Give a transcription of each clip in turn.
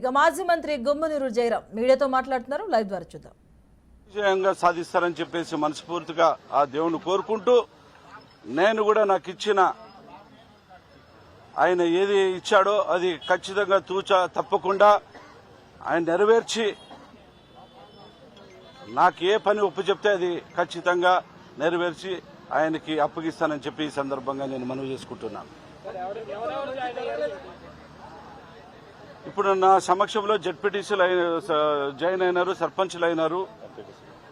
ఇక మాజీ మంత్రి గుమ్మనూరు జయరాం మీడియాతో మాట్లాడుతున్నారు. లైవ్ ద్వారా చూద్దాం. విజయంగా సాధిస్తారని చెప్పేసి మనస్ఫూర్తిగా ఆ దేవుని కోరుకుంటూ నేను కూడా నాకు ఇచ్చిన ఆయన ఏది ఇచ్చాడో అది ఖచ్చితంగా తూచా తప్పకుండా ఆయన నెరవేర్చి నాకు ఏ పని ఒప్పు చెప్తే అది ఖచ్చితంగా నెరవేర్చి ఆయనకి అప్పగిస్తానని చెప్పి ఈ సందర్భంగా నేను మనవి చేసుకుంటున్నాను. ఇప్పుడు నా సమక్షంలో జడ్పీటీసీలు జాయిన్ అయినారు సర్పంచ్లు అయినారు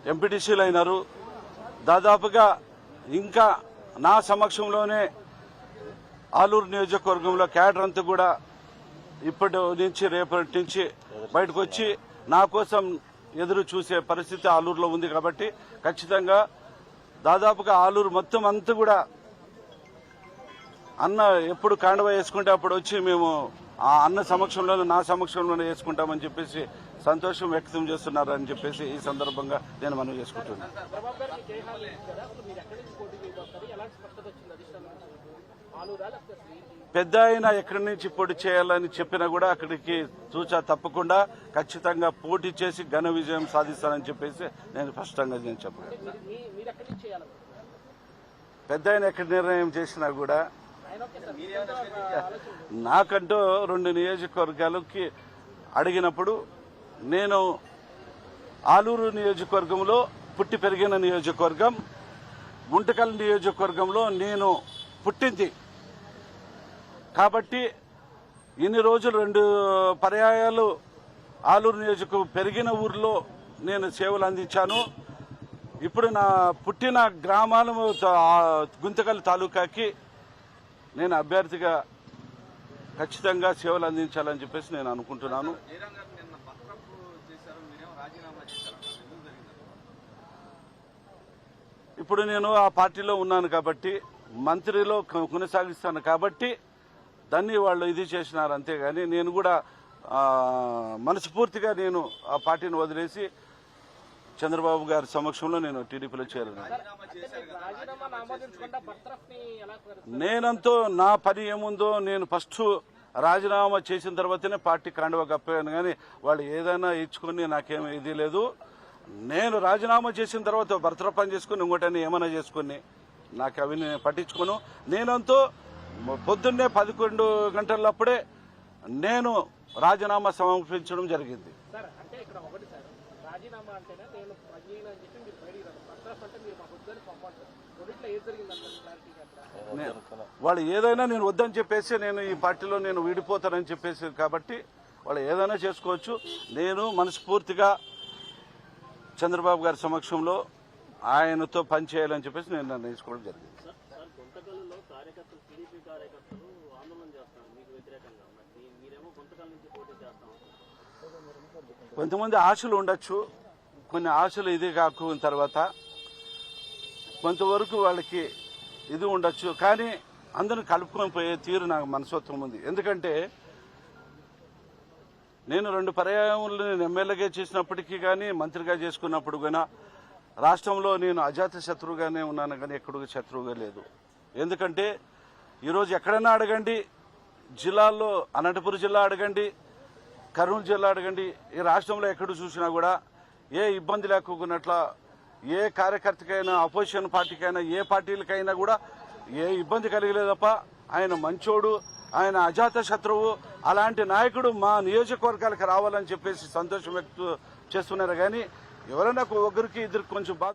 ఎంపీటీసీలు అయినారు దాదాపుగా ఇంకా నా సమక్షంలోనే ఆలూరు నియోజకవర్గంలో క్యాడర్ అంతా కూడా ఇప్పటి నుంచి రేపటి నుంచి బయటకు వచ్చి నా కోసం ఎదురు చూసే పరిస్థితి ఆలూరులో ఉంది కాబట్టి ఖచ్చితంగా దాదాపుగా ఆలూరు మొత్తం అంతా కూడా అన్న ఎప్పుడు కాండవ వేసుకుంటే అప్పుడు వచ్చి మేము ఆ అన్న సమక్షంలోనే నా సమక్షంలోనే వేసుకుంటామని చెప్పేసి సంతోషం వ్యక్తం చేస్తున్నారని చెప్పేసి ఈ సందర్భంగా నేను మనం చేసుకుంటున్నాను పెద్ద ఆయన ఎక్కడి నుంచి పోటీ చేయాలని చెప్పినా కూడా అక్కడికి చూచా తప్పకుండా ఖచ్చితంగా పోటీ చేసి ఘన విజయం సాధిస్తానని చెప్పేసి నేను స్పష్టంగా నేను చెప్పగలను. పెద్ద ఆయన ఎక్కడ నిర్ణయం చేసినా కూడా నాకంటూ రెండు నియోజకవర్గాలకి అడిగినప్పుడు నేను ఆలూరు నియోజకవర్గంలో పుట్టి పెరిగిన నియోజకవర్గం గుంటకల్ నియోజకవర్గంలో నేను పుట్టింది. కాబట్టి ఇన్ని రోజులు రెండు పర్యాయాలు ఆలూరు నియోజక పెరిగిన ఊర్లో నేను సేవలు అందించాను. ఇప్పుడు నా పుట్టిన గ్రామాలు గుంతకల్ తాలూకాకి నేను అభ్యర్థిగా ఖచ్చితంగా సేవలు అందించాలని చెప్పేసి నేను అనుకుంటున్నాను. ఇప్పుడు నేను ఆ పార్టీలో ఉన్నాను కాబట్టి మంత్రిలో కొనసాగిస్తాను కాబట్టి దాన్ని వాళ్ళు ఇది చేసినారు అంతేగాని నేను కూడా మనస్ఫూర్తిగా నేను ఆ పార్టీని వదిలేసి చంద్రబాబు గారి సమక్షంలో నేను టీడీపీలో చేరాను. నేనంతో నా పని ఏముందో నేను ఫస్ట్ రాజీనామా చేసిన తర్వాతనే పార్టీ కాండవ కప్పాను. కానీ వాళ్ళు ఏదైనా ఇచ్చుకొని నాకేం ఇది లేదు. నేను రాజీనామా చేసిన తర్వాత భర్తర చేసుకుని ఇంకోటని ఏమైనా చేసుకుని నాకు అవి నేను పట్టించుకోను. నేనంతో పొద్దున్నే పదకొండు గంటలప్పుడే నేను రాజీనామా సమర్పించడం జరిగింది. రాజీనామా అంటేనే నేను అని చెప్పి మీరు బయటికి రాదు బర్తరఫ్ అంటే మీరు మా వద్దని పంపంటారు రెండిట్లో ఏది జరిగిందంటారు క్లారిటీగా అక్కడ. నే- వాళ్ళు ఏదైనా నేను వద్దని చెప్పేసి నేను ఈ పార్టీలో నేను విడిపోతానని చెప్పేసి కాబట్టి వాళ్ళు ఏదైనా చేసుకోవచ్చు. నేను మనస్ఫూర్తిగా చంద్రబాబు గారి సమక్షంలో ఆయనతో పనిచేయాలని చెప్పేసి నేను నిర్ణయించుకోవడం జరిగింది. కార్యకర్తలు ఆందోళన మీకు వ్యతిరేకంగా. మరి మీరేమో గుంతకల్ నుంచి పోటీ చేస్తాం కొంతమంది ఆశలు ఉండొచ్చు కొన్ని ఆశలు ఇది కాకున్న తర్వాత కొంతవరకు వాళ్ళకి ఇది ఉండొచ్చు. కానీ అందరూ కలుపుకొని పోయే తీరు నాకు మనస్తత్వం ఉంది. ఎందుకంటే నేను రెండు పర్యాయములు నేను ఎమ్మెల్యేగా చేసినప్పటికీ కానీ మంత్రిగా చేసుకున్నప్పుడు కూడా రాష్ట్రంలో నేను అజాత శత్రువుగానే ఉన్నాను కానీ ఎక్కడికి శత్రువుగా లేదు. ఎందుకంటే ఈరోజు ఎక్కడైనా అడగండి జిల్లాల్లో అనంతపురం జిల్లా అడగండి కర్నూలు జిల్లా అడగండి. ఈ రాష్ట్రంలో ఎక్కడ చూసినా కూడా ఏ ఇబ్బంది లేకున్నట్ల ఏ కార్యకర్తకైనా అపోజిషన్ పార్టీకైనా ఏ పార్టీలకైనా కూడా ఏ ఇబ్బంది కలిగలేదప్ప ఆయన మంచోడు ఆయన అజాత శత్రువు అలాంటి నాయకుడు మా నియోజకవర్గాలకు రావాలని చెప్పేసి సంతోషం వ్యక్తం చేస్తున్నారు కానీ ఎవరైనా ఒకరికి ఇద్దరికి కొంచెం బాధ